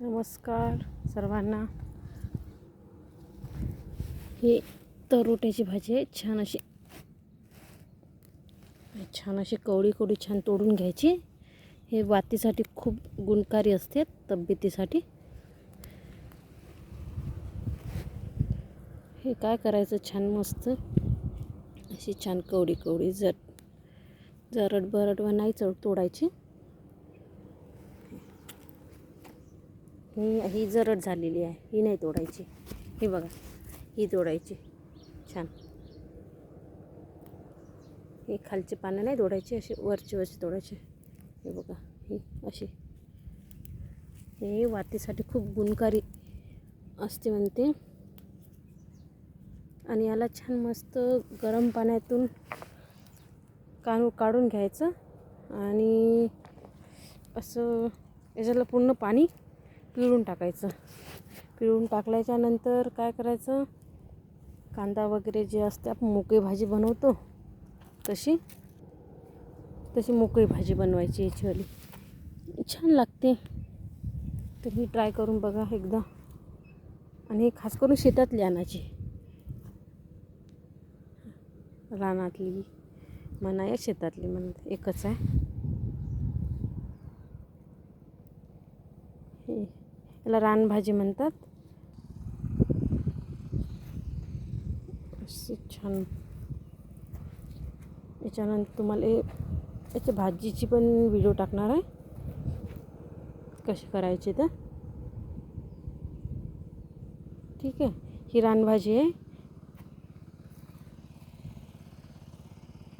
नमस्कार सर्वांना. ही तरोट्याची भाजी आहे. छान अशी छान अशी कवडी कवडी छान तोडून घ्यायची. हे वातीसाठी खूप गुणकारी असते तब्येतीसाठी. हे काय करायचं? छान मस्त अशी छान कवडी कवडी जर जरट बरटवा नाही चढ तोडायची. ही ही जरट झालेली आहे. ही नाही तोडायची. ही बघा. ही तोडायची. छान. ही खालची पानं नाही तोडायची अशी वरची वरची तोडायची. हे बघा. ही अशी. हे वातीसाठी खूप गुणकारी असते म्हणते. आणि याला छान मस्त गरम पाण्यातून काढून काढून घ्यायचं. आणि असं याच्यातलं पूर्ण पाणी पिळून टाकायचं. पिळून टाकल्याच्यानंतर काय करायचं? कांदा वगैरे जे असते आपण मोकळी भाजी बनवतो तशी. तशी मोकळी भाजी बनवायची याचीवाली छान लागते. तुम्ही ट्राय करून बघा एकदा. आणि खास करून शेतातली आणायची रानातली म्हणा या शेतातली म्हणा एकच आहे. हे. याला रानभाजी म्हणतात. असं छान. याच्यानंतर तुम्हाला याच्या भाजीची पण व्हिडिओ टाकणार आहे. कशी करायची तर. ठीक आहे. ही रानभाजी आहे.